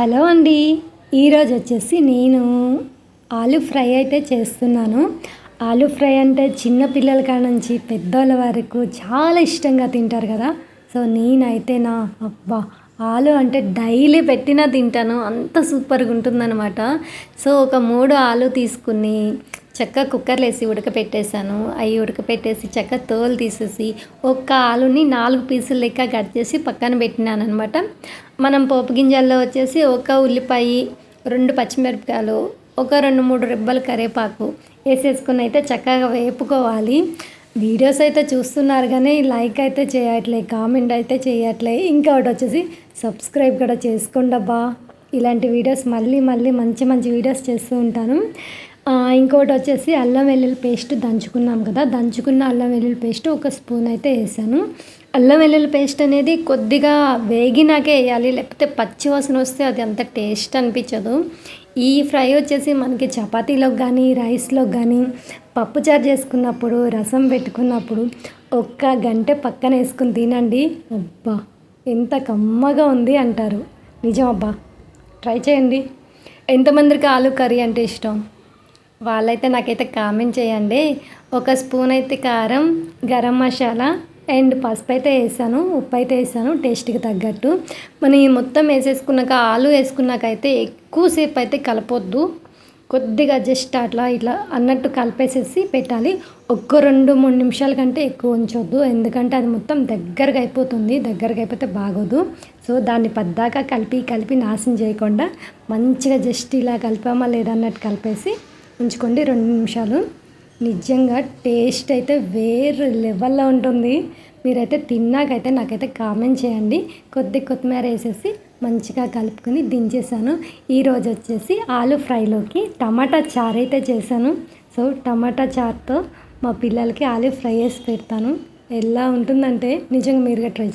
Hello అండి. ఈరోజు వచ్చేసి నేను ఆలు ఫ్రై అయితే చేస్తున్నాను. ఆలు ఫ్రై అంటే చిన్న పిల్లల కాడ నుంచి పెద్దోళ్ళ వరకు చాలా ఇష్టంగా తింటారు కదా. సో నేనైతే నా అబ్బా ఆలు అంటే డైలీ పెట్టినా తింటాను. అంత సూపర్గా ఉంటుందన్నమాట. సో ఒక మూడు ఆలు తీసుకుని చక్క కుక్కర్లు వేసి ఉడకపెట్టేశాను. అవి ఉడకపెట్టేసి చక్క తోలు తీసేసి ఒక్క ఆలుని నాలుగు పీసులు లెక్క కట్ చేసి పక్కన పెట్టినాను అనమాట మనం పోపు గింజల్లో వచ్చేసి ఒక ఉల్లిపాయ రెండు పచ్చిమిరపకాయలు ఒక రెండు మూడు రెబ్బలు కరివేపాకు వేసేసుకుని అయితే చక్కగా వేపుకోవాలి. వీడియోస్ అయితే చూస్తున్నారు కానీ లైక్ అయితే చేయట్లే కామెంట్ అయితే చేయట్లే. ఇంకొకటి వచ్చేసి సబ్స్క్రైబ్ కూడా చేసుకోండి అబ్బా. ఇలాంటి వీడియోస్ మళ్ళీ మళ్ళీ మంచి మంచి వీడియోస్ చేస్తూ ఉంటాను. ఇంకోటి వచ్చేసి అల్లం వెల్లుల్లి పేస్ట్ దంచుకున్నాం కదా. దంచుకున్న అల్లం వెల్లుల్లి పేస్ట్ ఒక స్పూన్ అయితే వేసాను. అల్లం వెల్లుల్లి పేస్ట్ అనేది కొద్దిగా వేగినాకే వేయాలి లేకపోతే పచ్చి వాసన వస్తే అది అంత టేస్ట్ అనిపించదు. ఈ ఫ్రై వచ్చేసి మనకి చపాతీలోకి కానీ రైస్లోకి కానీ పప్పుచారు చేసుకున్నప్పుడు రసం పెట్టుకున్నప్పుడు ఒక్క గంట పక్కన వేసుకుని తినండి. అబ్బా ఎంత కమ్మగా ఉంది అంటారు. నిజం అబ్బా ట్రై చేయండి. ఎంతమందికి ఆలు కర్రీ అంటే ఇష్టం? వాళ్ళైతే నాకైతే కామెంట్ చేయండి. ఒక స్పూన్ అయితే కారం గరం మసాలా అండ్ పసుపు అయితే వేసాను ఉప్పు అయితే వేసాను టేస్ట్కి తగ్గట్టు. మనం ఈ మొత్తం వేసేసుకున్నాక ఆలు వేసుకున్నాకైతే ఎక్కువసేపు అయితే కలపొద్దు. కొద్దిగా జస్ట్ అట్లా ఇట్లా అన్నట్టు కలిపేసేసి పెట్టాలి. ఒక్క రెండు మూడు నిమిషాల కంటే ఎక్కువ ఉంచొద్దు. ఎందుకంటే అది మొత్తం దగ్గరగా అయిపోతుంది దగ్గరగా అయిపోతే బాగోదు. సో దాన్ని పద్దాకా కలిపి కలిపి నాశనం చేయకుండా మంచిగా జస్ట్ ఇలా కలిపామా లేదన్నట్టు కలిపేసి ఉంచుకోండి. రెండు నిమిషాలు. నిజంగా టేస్ట్ అయితే వేరే లెవెల్లో ఉంటుంది. మీరైతే తిన్నాకైతే నాకైతే కామెంట్ చేయండి. కొద్ది కొత్తిమీర వేసేసి మంచిగా కలుపుకొని దించేసాను. ఈరోజు వచ్చేసి ఆలు ఫ్రైలోకి టమాటా చారు అయితే చేశాను. సో టమాటా చారుతో మా పిల్లలకి ఆలు ఫ్రై వేసి పెడతాను. ఎలా ఉంటుందంటే నిజంగా మీరుగా ట్రై